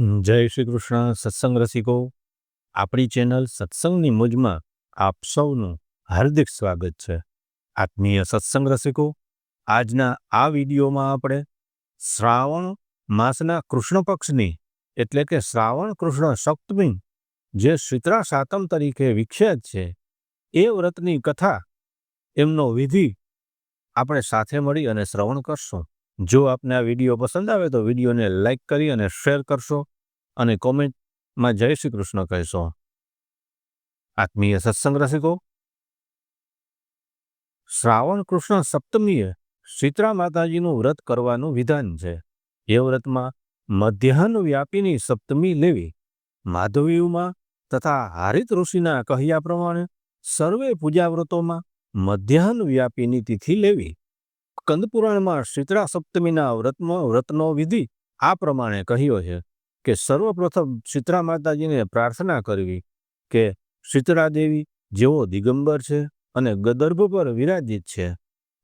જય શ્રી કૃષ્ણ, સત્સંગ રસિકો. આપણી ચેનલ સત્સંગની મોજમાં આપ સૌનું હાર્દિક સ્વાગત છે. આત્મીય સત્સંગ રસિકો, આજના આ વિડીયોમાં આપણે શ્રાવણ માસના કૃષ્ણ પક્ષની, એટલે કે શ્રાવણ કૃષ્ણ સપ્તમી, જે શિત્રા સાતમ તરીકે વિખ્યાત છે, એ વ્રતની કથા, એમનો વિધિ આપણે સાથે મળી અને શ્રવણ કરશું. જો આપને આ વીડિયો પસંદ આવે તો વિડીયોને લાઇક કરી અને શેર કરશો અને કોમેન્ટમાં જય શ્રી કૃષ્ણ કહેશો. આત્મીય સત્સંગ રસિકો. શ્રાવણ કૃષ્ણ સપ્તમીએ શીતળા માતાજીનું વ્રત કરવાનું વિધાન છે. એ વ્રતમાં મધ્યાહન વ્યાપીની સપ્તમી લેવી માધવીમાં તથા હારિત ઋષિના કહ્યા પ્રમાણે સર્વે પૂજા વ્રતોમાં મધ્યાહન વ્યાપીની તિથિ લેવી કંદપુરાણમાં શીતળા સપ્તમીના વ્રતમાં વ્રતનો વિધિ આ પ્રમાણે કહ્યો છે કે સર્વપ્રથમ શીતળા માતાજીને પ્રાર્થના કરવી કે શીતળા દેવી જેઓ દિગંબર છે અને ગદર્ભ પર વિરાજિત છે,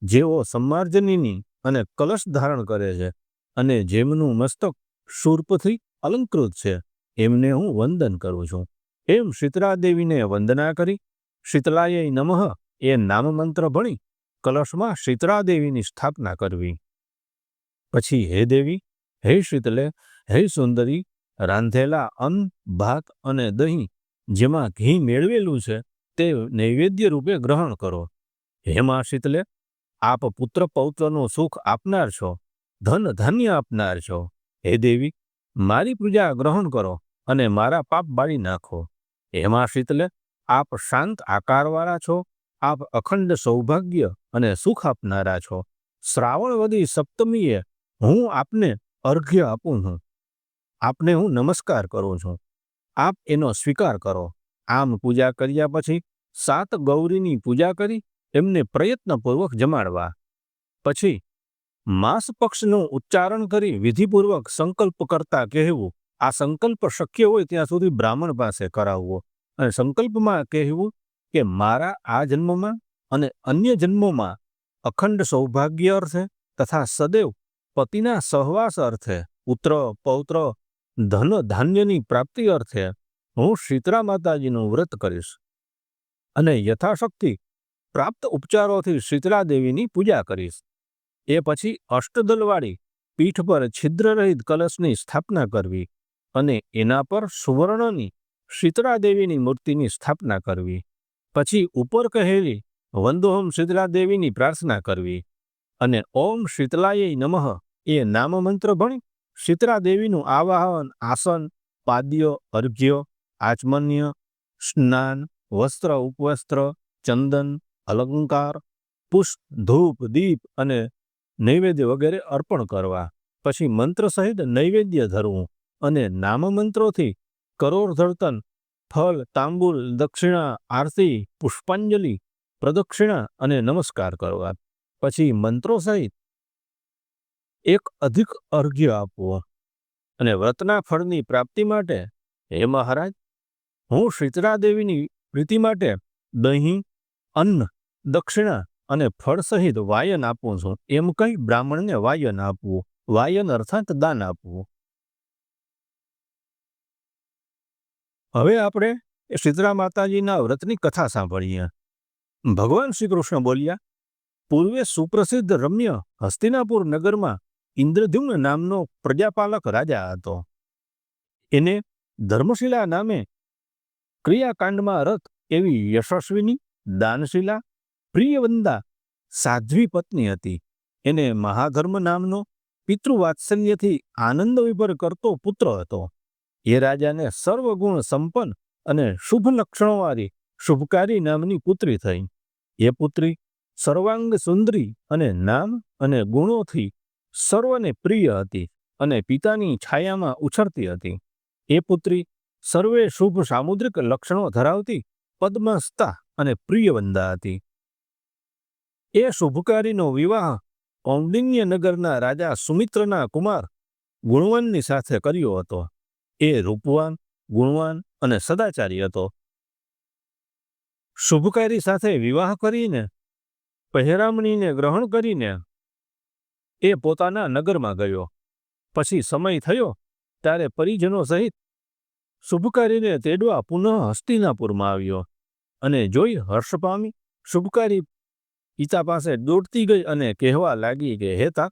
જેઓ સંમાર્જનીની અને કલશ ધારણ કરે છે અને જેમનું મસ્તક શૂર્પથી અલંકૃત છે, એમને હું વંદન કરું છું. એમ શીતળા દેવીને વંદના કરી, શીતળાય નમઃ એ નામમંત્ર ભણી કલશમાં શીતળાદેવીની સ્થાપના કરવી. પછી હે દેવી, હે શીતલે, હે સુંદરી, રાંધેલા અન્ન, ભાત અને દહીં, જેમાં ઘી મેળવેલું છે, તે નૈવેદ્ય રૂપે ગ્રહણ કરો. હે મા શીતલે, આપ પુત્ર પૌત્રનું સુખ આપનાર છો, ધન ધાન્ય આપનાર છો. હે દેવી, મારી પૂજા ગ્રહણ કરો અને મારા પાપ બાળી નાખો. હે મા શીતલે, આપ શાંત આકારવાળા છો આપ અખંડ સૌભાગ્ય અને સુખ આપનારા છો. શ્રાવણવદી સપ્તમીએ હું આપને અર્ઘ્ય આપું છું આપને હું નમસ્કાર કરું છું. આપ એનો સ્વીકાર કરો. આમ પૂજા કર્યા પછી સાત ગૌરીની પૂજા કરી એમને પ્રયત્નપૂર્વક જમાડવા. પછી માસ પક્ષનું ઉચ્ચારણ કરી વિધિપૂર્વક સંકલ્પ કરતા કહેવું. આ સંકલ્પ શક્ય હોય ત્યાં સુધી બ્રાહ્મણ પાસે કરાવવો. અને સંકલ્પમાં કહેવું કે મારા આ જન્મમાં અને અન્ય જન્મોમાં અખંડ સૌભાગ્ય અર્થે તથા સદૈવ પતિના સહવાસ અર્થે પુત્ર, પૌત્ર, ધન, ધાન્યની પ્રાપ્તિ અર્થે હું શીતળા માતાજીનું વ્રત કરીશ અને યથાશક્તિ પ્રાપ્ત ઉપચારોથી શીતળા દેવીની પૂજા કરીશ. એ પછી અષ્ટદલવાળી પીઠ પર છિદ્રરહિત કલશની સ્થાપના કરવી અને એના પર સુવર્ણની શીતળા દેવીની મૂર્તિની સ્થાપના કરવી. પછી ઉપર કહેલી વંદોહમ શીતળા દેવીની પ્રાર્થના કરવી. અને ઓમ શીતલાય નમઃ, એ નામમંત્ર ભણી શીતળા દેવીનું આવાહન, આસન પાદ્ય અર્ઘ્ય, આચમન્ય, સ્નાન, વસ્ત્ર, ઉપવસ્ત્ર, ચંદન, અલંકાર, પુષ્પ, ધૂપ, દીપ અને નૈવેદ્ય વગેરે અર્પણ કરવા. પછી મંત્ર સહિત નૈવેદ્ય ધરવું અને નામમંત્રોથી કરોડ ધડતન ફલ તાંબુલ, દક્ષિણા, આરતી, પુષ્પાંજલિ, પ્રદક્ષિણા અને નમસ્કાર કરવા. પછી મંત્રો સહિત એક અધિક અર્ઘ્ય આપવો. અને વ્રતના ફળની પ્રાપ્તિ માટે, હે મહારાજ, હું શીતળા દેવીની પ્રીતિ માટે દહીં, અન્ન, દક્ષિણા અને ફળ સહિત વાયન આપું છું. એમ કહી બ્રાહ્મણને વાયન આપવું. વાયન અર્થાત દાન આપવું. હવે આપણે એ શીતળા માતાજીના વ્રતની કથા સાંભળીએ. ભગવાન શ્રી કૃષ્ણ બોલ્યા, પૂર્વે સુપ્રસિદ્ધ રમ્ય હસ્તિનાપુર નગરમાં ઇન્દ્રદ્યુમ્ન નામનો પ્રજાપાલક રાજા હતો. એને ધર્મશિલા નામે ક્રિયાકાંડમાં રત એવી યશસ્વીની, દાનશીલા, પ્રિયવંદા સાધ્વી પત્ની હતી. એને મહાધર્મ નામનો પિતૃવાત્સલ્યથી આનંદ વિભર કરતો પુત્ર હતો. એ રાજાને સર્વગુણ સંપન્ન અને શુભ લક્ષણોવાળી શુભકારી નામની પુત્રી થઈ. એ પુત્રી સર્વાંગ સુંદરી અને નામ અને ગુણોથી સર્વને પ્રિય હતી અને પિતાની છાયામાં ઉછરતી હતી. એ પુત્રી સર્વે શુભ સામુદ્રિક લક્ષણો ધરાવતી પદ્મસ્તા અને પ્રિયવંદા હતી. એ શુભકારીનો વિવાહ કૌંડિન્ય રાજા સુમિત્રના કુમાર ગુણવનની સાથે કર્યો હતો. એ રૂપવાન, ગુણવાન અને સદાચારી હતો. શુભકારી સાથે વિવાહ કરીને, પહેરામણીને ગ્રહણ કરીને, એ પોતાના નગરમાં ગયો. પછી સમય થયો, ત્યારે પરિજનો સહિત શુભકારીને તેડવા પુનઃ હસ્તિનાપુરમાં આવ્યો અને જોઈ હર્ષ પામી શુભકારી પિતા પાસે દોડતી ગઈ અને કહેવા લાગી કે હેતા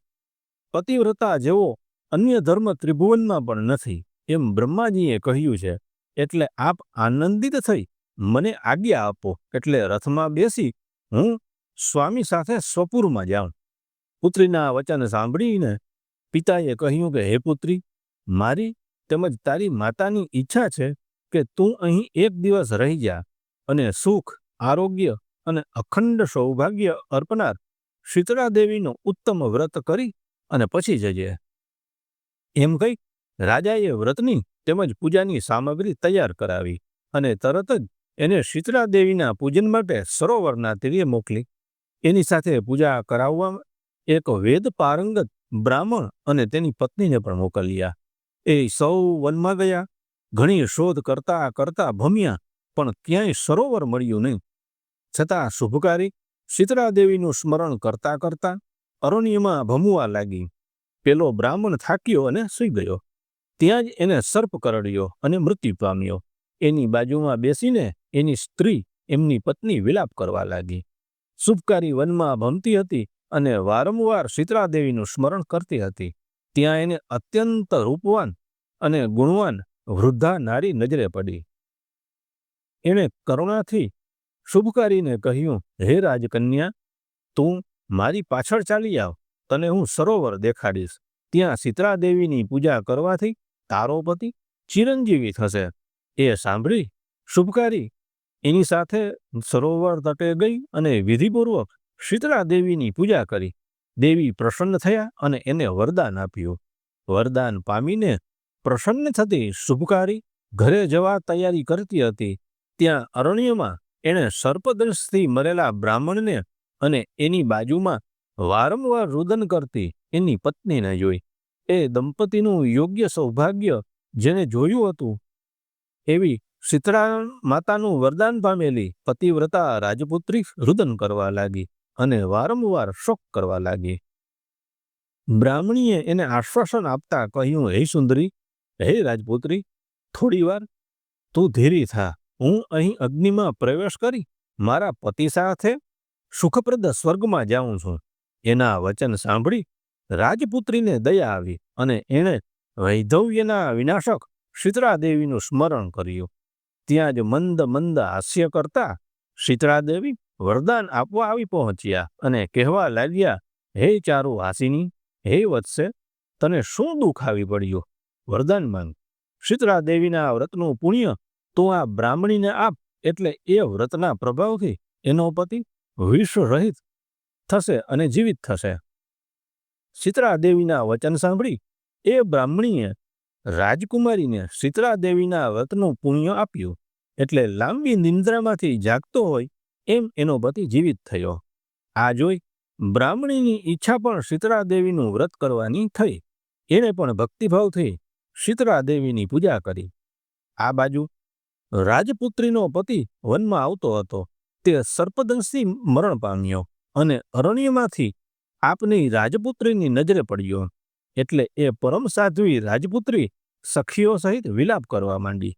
પતિવ્રતા જેવો અન્ય ધર્મ ત્રિભુવનમાં પણ નથી. એમ બ્રહ્માજીએ કહ્યું છે, એટલે આપ આનંદિત થઈ, મને આજ્ઞા આપો, એટલે રથમાં બેસી હું સ્વામી સાથે સ્વપુરમાં જાઉં. પુત્રીના વચન સાંભળીને પિતાએ કહ્યું કે, હે પુત્રી, મારી તેમજ તારી માતાની ઈચ્છા છે કે તું અહીં એક દિવસ રહી જા અને સુખ, આરોગ્ય અને અખંડ સૌભાગ્ય અર્પનાર શીતળા દેવીનું ઉત્તમ વ્રત કરી અને પછી જજે. એમ કહી રાજાએ વ્રતની તેમજ પૂજાની સામગ્રી તૈયાર કરાવી અને તરત જ એને શીતળા દેવીના પૂજન માટે સરોવરના તીરે મોકલી. એની સાથે પૂજા કરાવવા એક વેદ પારંગત બ્રાહ્મણ અને તેની પત્નીને પણ મોકલ્યા. એ સૌ વનમાં ગયા. ઘણી શોધ કરતા કરતા ભમ્યા, પણ ક્યાંય સરોવર મળ્યું નહીં. છતાં શુભકારી શીતળા દેવીનું સ્મરણ કરતા કરતા અરણ્યમાં ભમવા લાગી. પેલો બ્રાહ્મણ થાક્યો અને સૂઈ ગયો. ત્યાં જ એને સર્પ કરડ્યો અને મૃત્યુ પામ્યો. એની બાજુમાં બેસીને એની સ્ત્રી એમની પત્ની વિલાપ કરવા લાગી. શુભકારી વનમાં ભમતી હતી અને વારંવાર શીતળાદેવીનું સ્મરણ કરતી હતી. ત્યાં એને અત્યંત રૂપવાન અને ગુણવાન વૃદ્ધા નારી નજરે પડી. એણે કરુણાથી શુભકારીને કહ્યું, હે રાજકન્યા, તું મારી પાછળ ચાલી આવ. તને હું સરોવર દેખાડીશ. ત્યાં શીતળાદેવીની પૂજા કરવાથી તારો પતિ ચિરંજીવી થશે. એ સાંભળી, શુભકારી. એની સાથે સરોવર તટે ગઈ અને વિધિપૂર્વક શીતળા દેવીની પૂજા કરી. દેવી પ્રસન્ન થયા અને એને વરદાન આપ્યું. વરદાન પામીને પ્રસન્ન થતી શુભકારી ઘરે જવા તૈયારી કરતી હતી. ત્યાં અરણ્યમાં એણે સર્પદંશથી મરેલા બ્રાહ્મણને અને એની બાજુમાં વારંવાર રુદન કરતી એની પત્નીને જોઈ. એ દંપતીનું યોગ્ય સૌભાગ્ય જેને જોયું હતું. એવી શીતળા માતાનું વરદાન પામેલી પતિવ્રતા રાજપુત્રી રુદન કરવા લાગી અને વારંવાર શોક કરવા લાગી. બ્રાહ્મણીએ એને આશ્વાસન આપતા કહ્યું, હે સુંદરી, હે રાજપુત્રી, થોડીવાર તું ધીરી થા. હું અહીં અગ્નિમાં પ્રવેશ કરી મારા પતિ સાથે સુખપ્રદ સ્વર્ગમાં જાઉં છું. એના વચન સાંભળી રાજપુત્રીને દયા આવી અને એણે વૈધવ્યના વિનાશક શીતળાદેવીનું સ્મરણ કર્યું. ત્યાં જ મંદ મંદ હાસ્ય કરતા શીતળાદેવી વરદાન આપવા આવી પહોંચ્યા અને કહેવા લાગ્યા, હે ચારુ હાસિની હે વત્સે, તને શું દુઃખ આવી પડ્યું? વરદાન માંગ. શીતળાદેવીના વ્રતનું પુણ્ય તો આ બ્રાહ્મણીને આપ એટલે એ વ્રતના પ્રભાવથી એનો પતિ વિશ્વ રહિત થશે અને જીવિત થશે. શીતળા દેવીના વચન સાંભળી એ બ્રાહ્મણીએ રાજકુમારીને શીતળાદેવીના વ્રતનું પુણ્ય આપ્યું એટલે લાંબી નિંદ્રામાંથી જાગતો હોય એમ એનો પતિ જીવિત થયો. આ જોઈ બ્રાહ્મણીની ઈચ્છા પણ શીતળાદેવીનું વ્રત કરવાની થઈ. એણે પણ ભક્તિભાવથી શીતળાદેવીની પૂજા કરી. આ બાજુ રાજપુત્રીનો પતિ વનમાં આવતો હતો. તે સર્પદંશથી મરણ પામ્યો અને અરણ્યમાંથી આપની રાજપુત્રીની નજરે પડ્યો એટલે એ પરમ સાધ્વી રાજપુત્રી સખીઓ સહિત વિલાપ કરવા માંડી.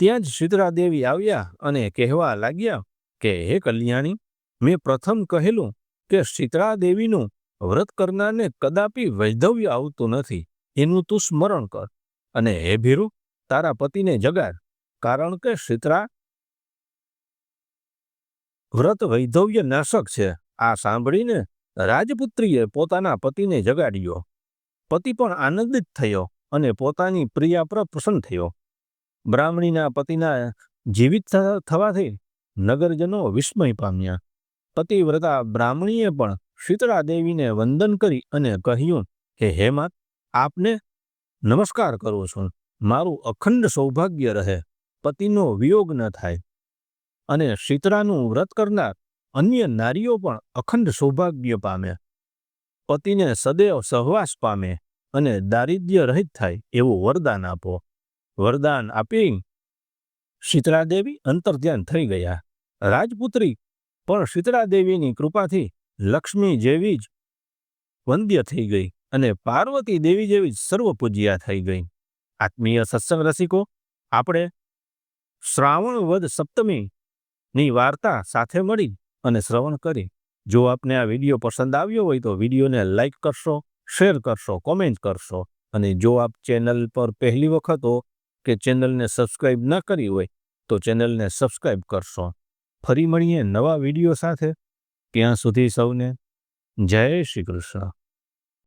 ત્યાં જ શીતળા દેવી આવ્યા અને કહેવા લાગ્યા કે, હે કલ્યાણી, મેં પ્રથમ કહેલું કે શીતળા દેવીનું વ્રત કરનારને કદાપી વૈધવ્ય આવતું નથી, એનું તું સ્મરણ કર. અને હે ભીરુ, તારા પતિને જગાડ કારણ કે શીતળા વ્રત વૈધવ્ય નાશક છે. આ સાંભળીને રાજપુત્રીએ પોતાના પતિને જગાડ્યો. પતિ પણ આનંદિત થયો અને પોતાની પ્રિયા પર પ્રસન્ન થયો. બ્રાહ્મણીના પતિના જીવિત થવાથી નગરજનો વિસ્મય પામ્યા. પતિવ્રતા બ્રાહ્મણીએ પણ શીતળા દેવીને વંદન કરી અને કહ્યું કે, હે માત આપને નમસ્કાર કરું છું. મારું અખંડ સૌભાગ્ય રહે. પતિનો વિયોગ ન થાય. અને શીતળાનું વ્રત કરનાર અન્ય નારીઓ પણ અખંડ સૌભાગ્ય પામે, પતિને સદૈવ સહવાસ પામે અને દારિદ્ર્ય રહિત થાય એવું વરદાન આપો. વરદાન આપી શીતળાદેવી અંતર્ધ્યાન થઈ ગયા. રાજપુત્રી પણ શીતળાદેવીની કૃપાથી લક્ષ્મી જેવી જ વંદ્ય થઈ ગઈ અને પાર્વતી દેવી જેવી જ સર્વપૂજ્યા થઈ ગઈ. આત્મીય સત્સંગ રસિકો, આપણે શ્રાવણ વદ સપ્તમીની વાર્તા સાથે મળી અને શ્રવણ કરી. જો આપને આ વીડિયો પસંદ આવ્યો હોય તો વિડીયોને લાઇક કરશો, શેર કરશો, કોમેન્ટ કરશો. અને જો આપ ચેનલ પર પહેલી વખત હો કે ચેનલને સબસ્ક્રાઇબ ન કરી હોય તો ચેનલને સબસ્ક્રાઇબ કરશો. ફરી મળીએ નવા વીડિયો સાથે. ત્યાં સુધી સૌને જય શ્રી કૃષ્ણ.